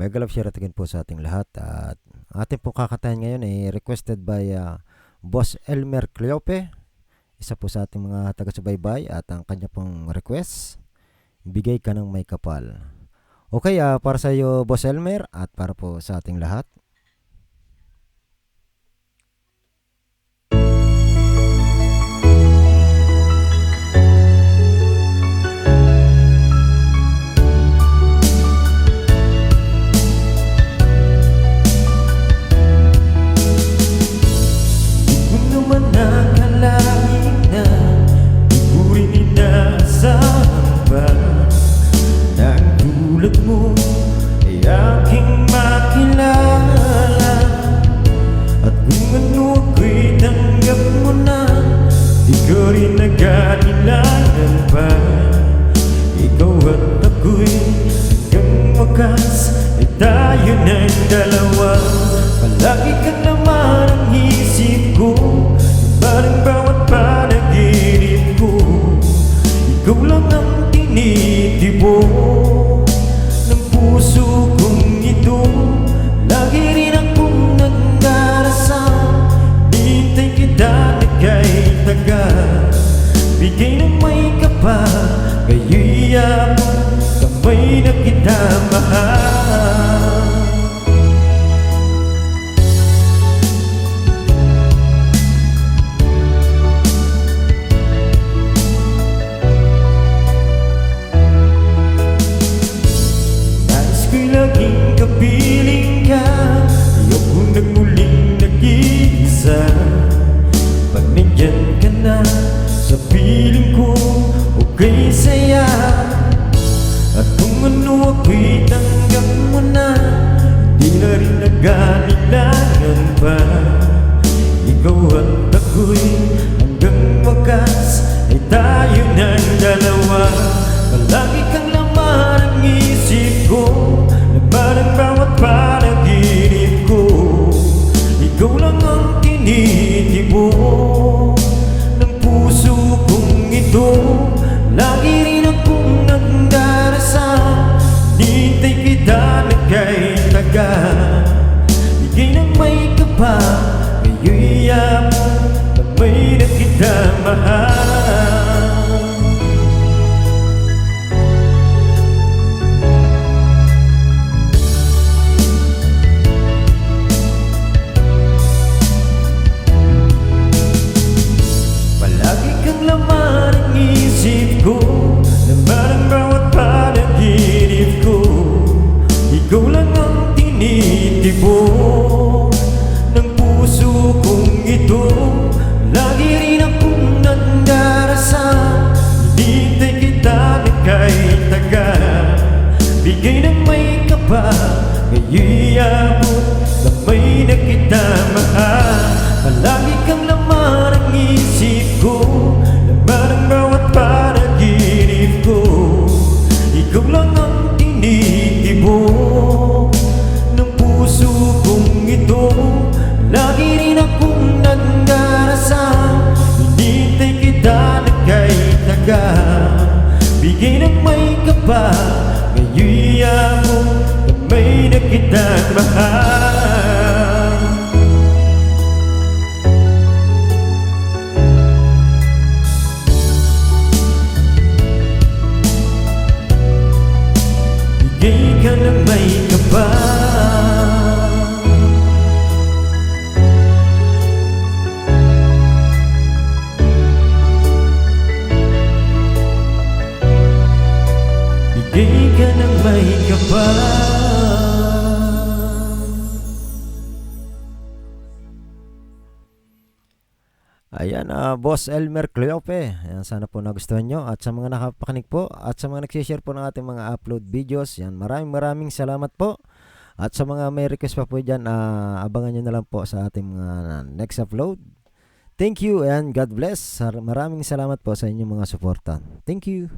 Mega love share again po sa ating lahat. At ating po kakatayan ngayon ay requested by ah, Boss Elmer Cleope isa po sa ating mga taga-subaybay at ang kanya pong request bigay ka ng may kapal. Okay ah, para sa iyo Boss Elmer at para po sa ating lahat mo ay aking makilala. At kung ano ako'y tanggap mo na Di ko rin nag-anilangan pa. Ikaw at ako'y hanggang wakas Ay tayo ng dalawa. Palagi ka naman ang isip ko Parang bawat panaginip ko. Ikaw lang ang tinitibo Ng puso kong ito. Lagi rin akong nagdarasal Hintay kita na kay taga. Bigay ng may kapa Okay saya. At kung ano ako'y tanggap mo na Di na rin nag-anilangan pa taga Bigay ng may kapa Ngayon'y Kamay na kita mahal Bigay ng may kapa Ngayon'y abot Kamay na kita mahal Palagi kang laman ang isip ko Laman ang bawat panaginip ko. Ikaw lang ang tinitibo Ng puso kong ito. Lagi rin akong nagdarasal Hinintay kita na kay taga. Bigay ng may kapa Ngayon'y abot Kamay na kita mahal. Bigay ka ng may kapal ng may kapal Ayan, ah, Boss Elmer Cleope. Ayan, sana po nagustuhan nyo. At sa mga nakapakinig po, at sa mga nagsishare po ng ating mga upload videos, yan, maraming maraming salamat po. At sa mga may request pa po dyan, ah, abangan nyo na lang po sa ating mga next upload. Thank you and God bless. Maraming salamat po sa inyong mga suporta. Thank you.